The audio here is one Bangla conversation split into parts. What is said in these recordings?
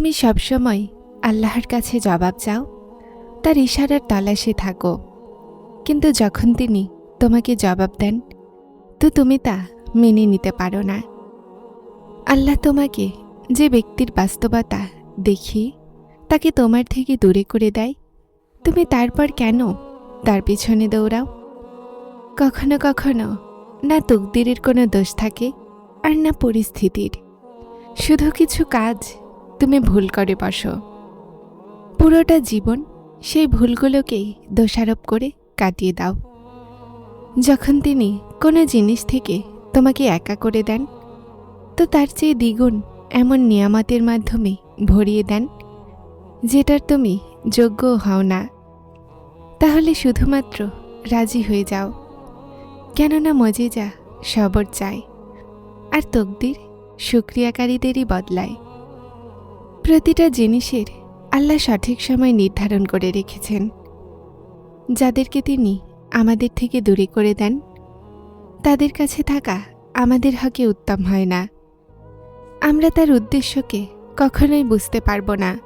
তুমি সবসময় আল্লাহর কাছে জবাব চাও, তার ইশারার তালাশে থাকো। কিন্তু যখন তিনি তোমাকে জবাব দেন, তো তুমি তা মেনে নিতে পারো না। আল্লাহ তোমাকে যে ব্যক্তির বাস্তবতা দেখি, তাকে তোমার থেকে দূরে করে দেয়, তুমি তারপর কেন তার পিছনে দৌড়াও? কখনো কখনো না তকদিরের কোনো দোষ থাকে আর না পরিস্থিতির। শুধু কিছু কাজ তুমি ভুল করে বসো পুরোটা জীবন সেই ভুলগুলোকেই দোষারোপ করে কাটিয়ে দাও। যখন তিনি কোনো জিনিস থেকে তোমাকে একা করে দেন, তো তার চেয়ে দ্বিগুণ এমন নিয়ামতের মাধ্যমে ভরিয়ে দেন, যেটার তুমি যোগ্য হও না। তাহলে শুধুমাত্র রাজি হয়ে যাও। কেননা মজিজা সবর চায়, আর তকদির সুক্রিয়াকারীদেরই বদলায়। প্রতিটা জিনিসের আল্লাহ সঠিক সময় নির্ধারণ করে রেখেছেন। যাদেরকে তিনি আমাদের থেকে দূরে করে দেন, তাদের কাছে থাকা আমাদের হকে উত্তম হয় না। আমরা তার উদ্দেশ্যকে কখনোই বুঝতে পারব না।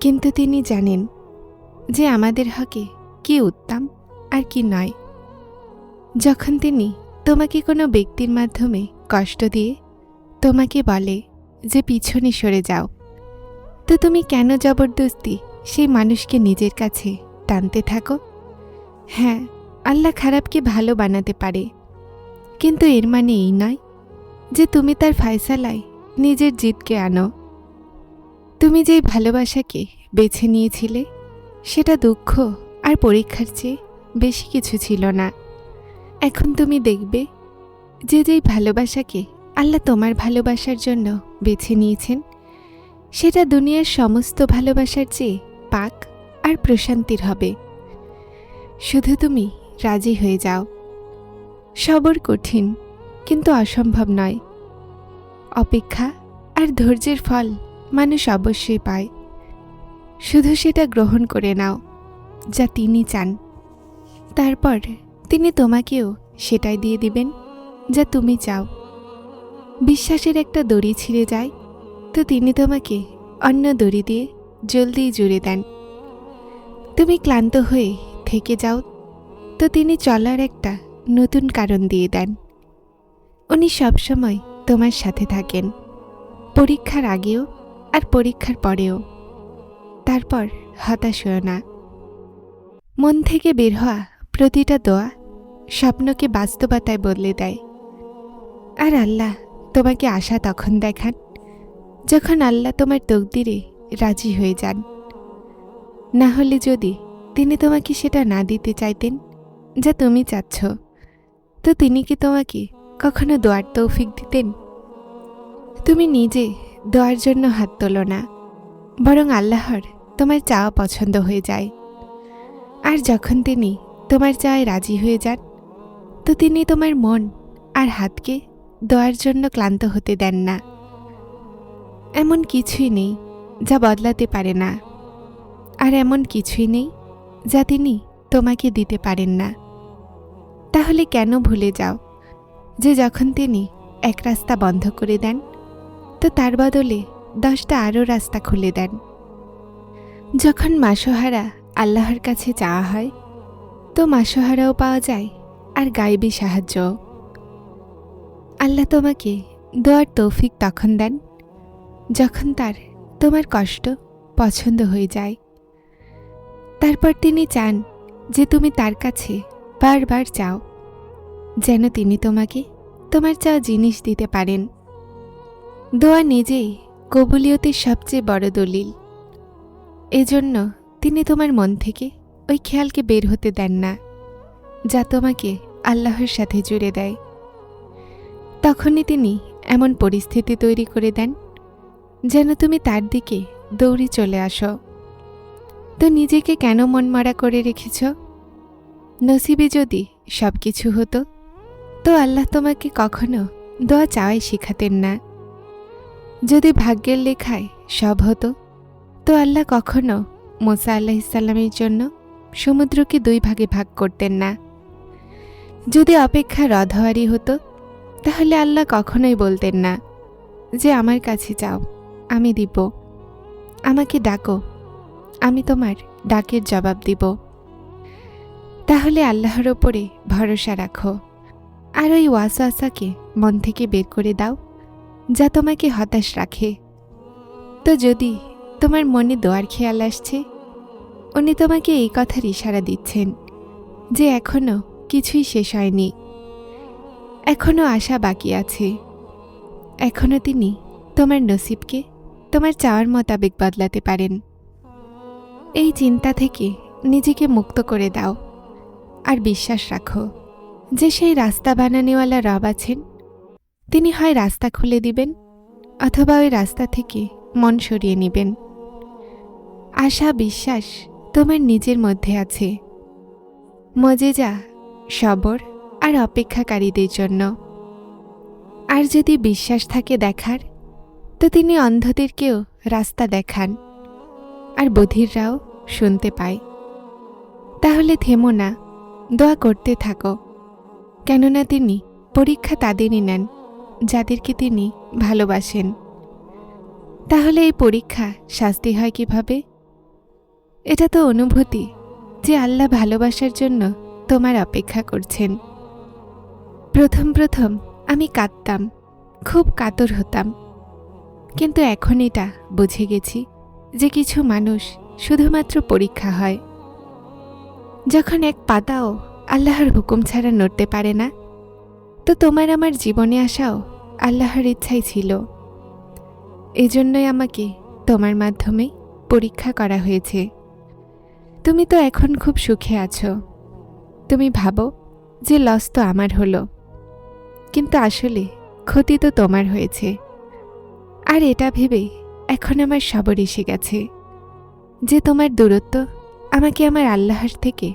কিন্তু তিনি জানেন যে আমাদের হকে কি উত্তম আর কি নয়। যখন তিনি তোমাকে কোনো ব্যক্তির মাধ্যমে কষ্ট দিয়ে তোমাকে বলে যে পিছনে সরে যাও তো তুমি কেন জবরদস্তি সেই মানুষকে নিজের কাছে টানতে থাকো? হ্যাঁ আল্লাহ খারাপকে ভালো বানাতে পারে। কিন্তু এর মানে এই নয় যে তুমি তার ফায়সালায় নিজের জিতকে আনো। তুমি যেই ভালোবাসাকে বেছে নিয়েছিলে, সেটা দুঃখ আর পরীক্ষার চেয়ে বেশি কিছু ছিল না। এখন তুমি দেখবে যে যেই ভালোবাসাকে আল্লাহ তোমার ভালোবাসার জন্য বেছে নিয়েছেন সেটা দুনিয়ার সমস্ত ভালোবাসার চেয়ে পাক আর প্রশান্তির হবে। শুধু তুমি রাজি হয়ে যাও। সবর কঠিন, কিন্তু অসম্ভব নয়। অপেক্ষা আর ধৈর্যের ফল মানুষ অবশ্যই পায়। শুধু সেটা গ্রহণ করে নাও, যা তিনি চান। তারপর তিনি তোমাকেও সেটাই দিয়ে দিবেন, যা তুমি চাও। বিশ্বাসের একটা দড়ি ছিঁড়ে যায় তো তিনি তোমাকে অন্য দড়ি দিয়ে জলদি জুড়ে দেন। তুমি ক্লান্ত হয়ে থেকে যাও, তো তিনি চলার একটা নতুন কারণ দিয়ে দেন। উনি সবসময় তোমার সাথে থাকেন, পরীক্ষার আগেও আর পরীক্ষার পরেও। তারপর হতাশ হও না। মন থেকে বের হওয়া প্রতিটা দোয়া স্বপ্নকে বাস্তবতায় বদলে দেয়। আর আল্লাহ তোমাকে আশা তখন দেখান। যখন আল্লাহ তোমার তকদিরে রাজি হয়ে যান, না হলে যদি তিনি তোমাকে সেটা না দিতে চাইতেন যা তুমি চাচ্ছ, তো তিনি কি তোমাকে কখনো দোয়ার তৌফিক দিতেন? তুমি নিজে দোয়ার জন্য হাত তোলো না, বরং আল্লাহর তোমার চাওয়া পছন্দ হয়ে যায়। আর যখন তিনি তোমার চায় রাজি হয়ে যান, তো তিনি তোমার মন আর হাতকে দোয়ার জন্য ক্লান্ত হতে দেন না। এমন কিছুই নেই যা বদলাতে পারে না। আর এমন কিছুই নেই যা তিনি তোমাকে দিতে পারেন না। তাহলে কেন ভুলে যাও যে যখন তিনি এক রাস্তা বন্ধ করে দেন, তো তার বদলে দশটা আরও রাস্তা খুলে দেন। যখন মাসোহারা আল্লাহর কাছে চাওয়া হয়, তো মাসোহারাও পাওয়া যায় আর গাইবি সাহায্য আল্লাহ তোমাকে দোয়ার তৌফিক তখন দেন। যখন তার, তোমার কষ্ট পছন্দ হয়ে যায়। তারপর তিনি চান যে তুমি তার কাছে বারবার চাও যেন তিনি তোমাকে তোমার চাওয়া জিনিস দিতে পারেন। দোয়া নিজেই কবুলিয়তের সবচেয়ে বড় দলিল। এজন্য তিনি তোমার মন থেকে ওই খেয়ালকে বের হতে দেন না, যা তোমাকে আল্লাহর সাথে জুড়ে দেয়। তখনই তিনি এমন পরিস্থিতি তৈরি করে দেন যেন তুমি তার দিকে দৌড়ে চলে আসো। তো নিজেকে কেন মনমারা করে রেখেছ? নসিবে যদি সব কিছু হতো, তো আল্লাহ তোমাকে কখনো দোয়া চাওয়াই শেখাতেন না। যদি ভাগ্যের লেখায় সব হতো, তো আল্লাহ কখনো মোসা আল্লাহ ইসাল্লামের জন্য সমুদ্রকে দুই ভাগে ভাগ করতেন না। যদি অপেক্ষা রধওয়ারি হতো, তাহলে আল্লাহ কখনোই বলতেন না যে, আমার কাছে যাও। আমি দিব। আমাকে ডাকো। আমি তোমার ডাকের জবাব দিব। তাহলে আল্লাহর ওপরে ভরসা রাখো। আর ওই ওয়াসওয়াসাকে মন থেকে বের করে দাও, যা তোমাকে হতাশ রাখে। তো যদি তোমার মনে দোয়ার খেয়াল আসছে, উনি তোমাকে এই কথার ইশারা দিচ্ছেন যে এখনও কিছুই শেষ হয়নি। এখনও আশা বাকি আছে। এখনও তিনি তোমার নসিবকে তোমার চাওয়ার মোতাবেক বদলাতে পারেন। এই চিন্তা থেকে নিজেকে মুক্ত করে দাও। আর বিশ্বাস রাখো, যে সেই রাস্তা বানানেওয়ালা রব আছেন, তিনি হয় রাস্তা খুলে দিবেন অথবা ওই রাস্তা থেকে মন সরিয়ে নেবেন। আশা, বিশ্বাস তোমার নিজের মধ্যে আছে। মজেজা, সবর আর অপেক্ষাকারীদের জন্য। আর যদি বিশ্বাস থাকে দেখার তো তিনি অন্ধদেরকেও রাস্তা দেখান, আর বধিররাও শুনতে পায়। তাহলে থেমো না, দোয়া করতে থাকো। কেননা তিনি পরীক্ষা তাদেরই নেন, যাদেরকে তিনি ভালোবাসেন। তাহলে এই পরীক্ষা শাস্তি হয় কীভাবে? এটা তো অনুভূতি যে আল্লাহ ভালোবাসার জন্য তোমার অপেক্ষা করছেন। প্রথম প্রথম আমি কাঁদতাম, খুব কাতর হতাম। কিন্তু এখন এটা বুঝে গেছি যে কিছু মানুষ শুধুমাত্র পরীক্ষা হয়। যখন এক পাতাও আল্লাহর হুকুম ছাড়া নড়তে পারে না, তো তোমার আমার জীবনে আসাও আল্লাহর ইচ্ছাই ছিল। এজন্যই আমাকে তোমার মাধ্যমে পরীক্ষা করা হয়েছে। তুমি তো এখন খুব সুখে আছো। তুমি ভাবো যে লস তো আমার হলো। কিন্তু আসলে ক্ষতি তো তোমার হয়েছে। আর এটা ভেবে এখন আমার সবর এসে গেছে। যে তোমার দূরত্ব আমাকে আমার আল্লাহর থেকে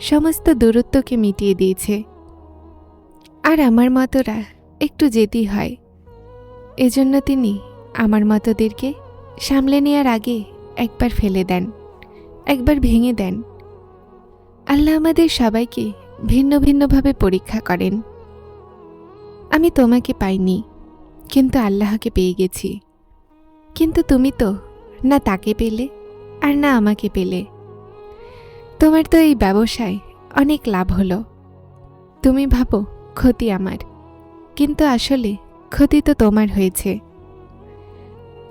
সমস্ত দূরত্বকে মিটিয়ে দিয়েছে। আর আমার মতোরা একটু জেদি হয়। এজন্য তিনি আমার মতোদেরকে সামলে নেওয়ার আগে একবার ফেলে দেন, একবার ভেঙে দেন। আল্লাহ আমাদের সবাইকে ভিন্ন ভিন্নভাবে পরীক্ষা করেন। আমি তোমাকে পাইনি। কিন্তু আল্লাহকে পেয়ে গেছি। কিন্তু তুমি তো, না তাকে পেলে আর না আমাকে পেলে। তোমার তো এই ব্যবসায় অনেক লাভ হলো। তুমি ভাবো, ক্ষতি আমার। কিন্তু আসলে ক্ষতি তো তোমার হয়েছে।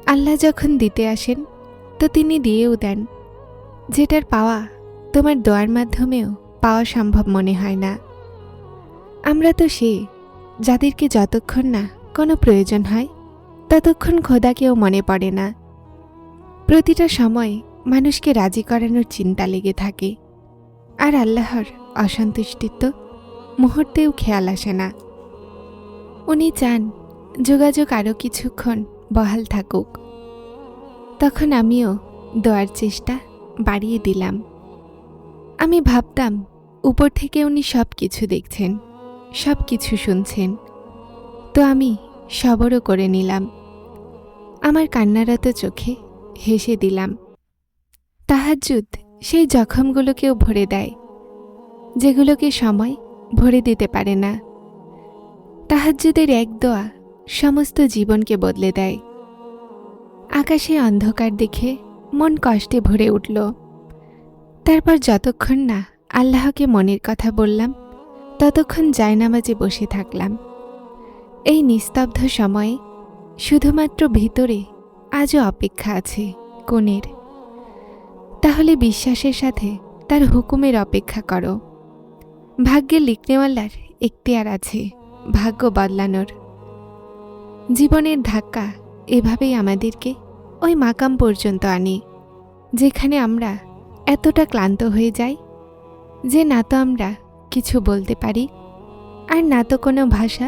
আল্লাহ যখন দিতে আসেন, তো তিনি দিয়েও দেন। যেটার পাওয়া তোমার দোয়ার মাধ্যমেও পাওয়া সম্ভব মনে হয় না। আমরা তো সে যাদেরকে যতক্ষণ না কোনো প্রয়োজন হয়? ততক্ষণ খোদাকেও মনে পড়ে না। প্রতিটা সময় মানুষকে রাজি করানোর চিন্তা লেগে থাকে। আর আল্লাহর অসন্তুষ্টিত্ব মুহূর্তেও খেয়াল আসে না। উনি চান যোগাযোগ আরও কিছুক্ষণ বহাল থাকুক। তখন আমিও দেওয়ার চেষ্টা বাড়িয়ে দিলাম। আমি ভাবতাম, উপর থেকে উনি সব কিছু দেখছেন সব কিছু শুনছেন। তো আমি সবরও করে নিলাম। আমার কান্নারত চোখে হেসে দিলাম। তাহাজ্জুদ সেই জখমগুলোকেও ভরে দেয়, যেগুলোকে সময় ভরে দিতে পারে না। তাহাজ্জুদের এক দোয়া সমস্ত জীবনকে বদলে দেয়। আকাশে অন্ধকার দেখে মন কষ্টে ভরে উঠল। তারপর যতক্ষণ না আল্লাহকে মনের কথা বললাম, ততক্ষণ জায়নামাজে বসে থাকলাম। এই নিস্তব্ধ সময়ে শুধুমাত্র ভিতরে আজও অপেক্ষা আছে কোণের তাহলে বিশ্বাসের সাথে তার হুকুমের অপেক্ষা করো। ভাগ্যে লিখনেওয়ালার এখতিয়ার আছে, ভাগ্য বদলানোর। জীবনের ধাক্কা এভাবেই আমাদেরকে ওই মাকাম পর্যন্ত আনে, যেখানে আমরা এতটা ক্লান্ত হয়ে যাই যে না তো আমরা কিছু বলতে পারি, আর না তো কোনো ভাষা